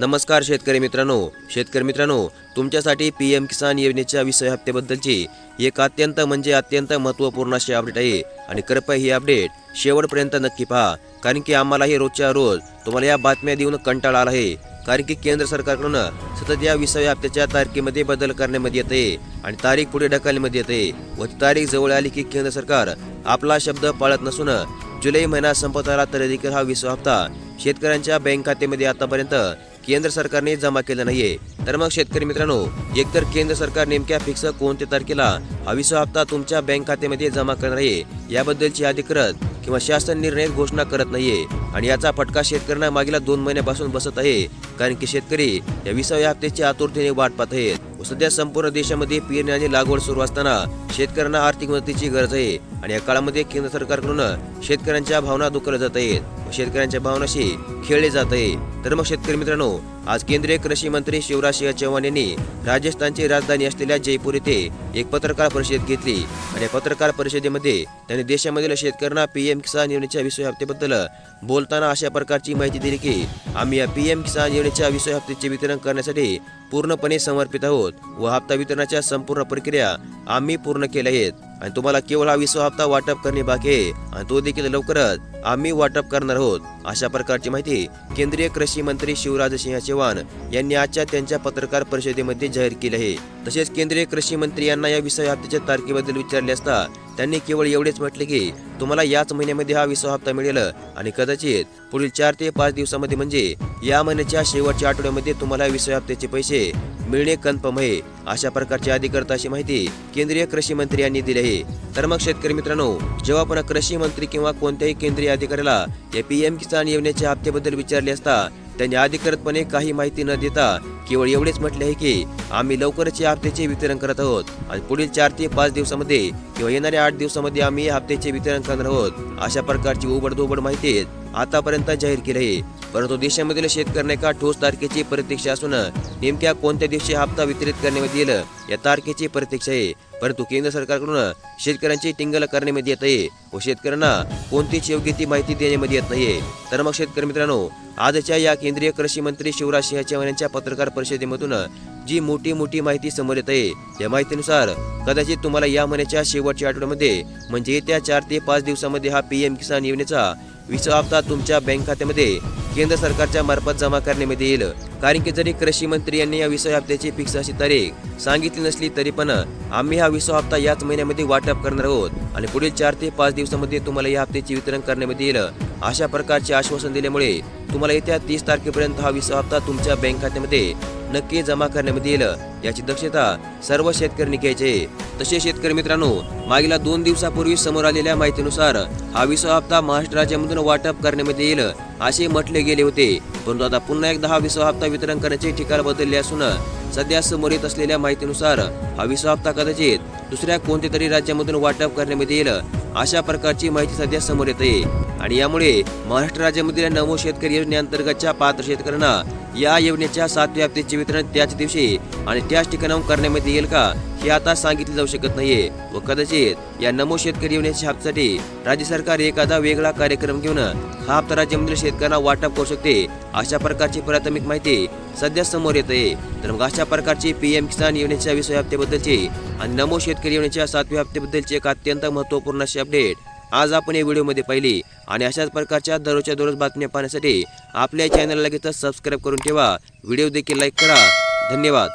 नमस्कार शेतकरी मित्रांनो. शेतकरी मित्रांनो तुमच्यासाठी पी एम किसान योजनेच्या विषय हप्त्याबद्दलची एक अत्यंत म्हणजे अत्यंत महत्त्वपूर्ण अशी अपडेट आहे. आणि कृपया ही अपडेट शेवटपर्यंत नक्की पहा. कारण की आम्हालाही रोजच्या रोज तुम्हाला या बातम्या देऊन कंटाळा आला आहे. कारण की केंद्र सरकारकडून सतत या विषय हप्त्याच्या तारखेमध्ये बदल करण्यामध्ये येते आणि तारीख पुढे ढकलण्यामध्ये येते व ती तारीख जवळ आली की केंद्र सरकार आपला शब्द पाळत नसून जुलै महिना संपत आला तरी देखील हा विश्व हप्ता शेतकऱ्यांच्या बँक खात्यामध्ये आतापर्यंत केंद्र सरकारने जमा केलं नाहीये. तर मग शेतकरी मित्रांनो एकतर केंद्र सरकार नेमक्या फिक्स कोणत्या तारखेला हवीसा हप्ता तुमच्या बँक खात्यामध्ये जमा करणार आहे याबद्दलची अधिकृत किंवा शासन निर्णय घोषणा करत नाहीये. आणि याचा फटका शेतकऱ्यांना मागील दोन महिन्यापासून बसत आहे कारण की शेतकरी या विसाव्या हप्त्याची आतुरतेने वाट पाहत आहेत. सध्या संपूर्ण देशामध्ये पेरणी आणि लागवड सुरू असताना शेतकऱ्यांना आर्थिक मदतीची गरज आहे आणि या काळामध्ये केंद्र सरकारकडून शेतकऱ्यांच्या भावना दुखवल्या जात आहेत. शेतकऱ्यांच्या भावनाशी खेळले जात आहे. तर मग शेतकरी मित्रांनो आज केंद्रीय कृषी मंत्री शिवराज सिंह चौहान यांनी राजस्थानची राजधानी असलेल्या जयपूर येथे एक पत्रकार परिषद घेतली. आणि या पत्रकार परिषदेमध्ये त्यांनी देशामधील शेतकऱ्यांना पीएम किसान योजनेच्या विषय हप्त्याबद्दल बोलताना अशा प्रकारची माहिती दिली की आम्ही या पीएम किसान योजनेच्या विषय हप्त्याचे वितरण करण्यासाठी पूर्णपणे समर्पित आहोत व हप्ता वितरणाच्या संपूर्ण प्रक्रिया आम्ही पूर्ण केले आहेत. आणि तुम्हाला केवळ हा विसवा हप्ता वाटप करणे बाकी आहे. आणि तो देखील लवकरच आम्ही वाटप करणार आहोत. अशा प्रकारची माहिती केंद्रीय कृषी मंत्री शिवराज सिंह चौहान यांनी आजच्या त्यांच्या पत्रकार परिषदेमध्ये जाहीर केले आहे. तसेच केंद्रीय कृषी मंत्री यांना या विषय हप्त्याच्या तारखेबद्दल विचारले असता त्यांनी केवळ एवढेच म्हटले की तुम्हाला याच महिन्यामध्ये हा विश्व हप्ता मिळेल आणि कदाचित पुढील चार ते पाच दिवसामध्ये म्हणजे या महिन्याच्या शेवटच्या आठवड्यामध्ये तुम्हाला या हप्त्याचे पैसे मिळणे कन्फर्म आहे. अशा प्रकारची अधिकृत अशी माहिती केंद्रीय कृषी मंत्री यांनी दिली आहे. तर मग शेतकरी मित्रांनो जेव्हा पण कृषी मंत्री किंवा कोणत्याही केंद्रीय अधिकाऱ्याला या पी एम किसान योजनेच्या हप्त्याबद्दल विचारले असता त्यांनी अधिकृतपणे काही माहिती न देता केवळ एवढेच म्हटले आहे की आम्ही लवकरच या हप्त्याचे वितरण करत आहोत. आणि पुढील चार ते पाच दिवसामध्ये किंवा येणाऱ्या आठ दिवसामध्ये आम्ही या हप्त्याचे वितरण करणार आहोत. अशा प्रकारची उबडधोबड माहिती आतापर्यंत जाहीर केली आहे. परंतु देशामधील शेतकऱ्यांना एका ठोस तारखेची प्रतीक्षा असून नेमक्या कोणत्या दिवशी हप्ता वितरित करण्यामध्ये येईल या तारखेची प्रतीक्षा आहे. परंतु केंद्र सरकारकडून शेतकऱ्यांची टिंगल करण्यामध्ये येत आहे व शेतकऱ्यांना कोणतीच योग्य ती माहिती देण्यामध्ये येत नाहीये. तर मग शेतकरी मित्रांनो आजच्या या केंद्रीय कृषी मंत्री शिवराज सिंह चौहान यांच्या पत्रकार परिषदेमधून जी मोठी मोठी माहिती समोर येत आहे या माहितीनुसार कदाचित तुम्हाला या महिन्याच्या शेवटच्या आठवड्यामध्ये म्हणजे येत्या चार ते पाच दिवसामध्ये हा पी एम किसान योजनेचा विसा हप्ता तुमच्या बँक खात्यामध्ये केंद्र सरकारच्या मार्फत जमा करण्यामध्ये येईल. कारण की जरी कृषी मंत्री यांनी या विसा हप्त्याची फिक्स अशी तारीख सांगितली नसली तरी पण आम्ही हा विसा हप्ता याच महिन्यामध्ये वाटप करणार आहोत आणि पुढील चार ते पाच दिवसामध्ये तुम्हाला या हप्त्याचे वितरण करण्यामध्ये येईल. अशा प्रकारचे आश्वासन दिल्यामुळे तुम्हाला येत्या तीस तारखेपर्यंत हा विसा हप्ता तुमच्या बँक खात्यामध्ये नक्की जमा करण्यामध्ये येईल. याची दक्षता सर्व शेतकऱ्यांनी घ्यायचे तसे शेतकरी मित्रांनो मागील दोन दिवसापूर्वी समोर आलेल्या माहितीनुसार हा विसा हप्ता महाराष्ट्र राज्यामधून वाटप करण्यामध्ये येईल असे म्हटले गेले होते. परंतु आता पुन्हा एकदा हा विसा हप्ता वितरण करण्याचे ठिकाण बदलले असून सध्या समोर येत असलेल्या माहितीनुसार हा विसा हप्ता कदाचित दुसऱ्या कोणत्या तरी राज्यामधून वाटप करण्यामध्ये येईल अशा प्रकारची माहिती सध्या समोर येत आहे. आणि यामुळे महाराष्ट्र राज्यामधील नमो शेतकरी योजनेअंतर्गतच्या पात्र शेतकऱ्यांना या योजनेच्या सातव्या हप्त्याचे वितरण त्याच दिवशी आणि त्याच ठिकाणाहून करण्यामध्ये येईल का? हे आता सांगितले जाऊ शकत नाहीये. व कदाचित या नमो शेतकरी योजनेच्या हप्त्यासाठी राज्य सरकार एखादा वेगळा कार्यक्रम घेऊन हा हप्ता राज्यामधील शेतकऱ्यांना वाटप करू शकते अशा प्रकारची प्राथमिक माहिती सध्या समोर येत आहे. तर मग अशा प्रकारची पी एम किसान योजनेच्या विषय हप्त्याबद्दलची आणि नमो शेतकरी योजनेच्या सातव्या हप्त्याबद्दलची एक अत्यंत महत्त्वपूर्ण अशी अपडेट आज आपण या व्हिडिओमध्ये पाहिली. आणि अशाच प्रकारच्या दररोजच्या दररोज बातम्या पाहण्यासाठी आपल्या चॅनलला लगेचच सबस्क्राईब करून ठेवा. व्हिडिओ देखील लाईक करा. धन्यवाद.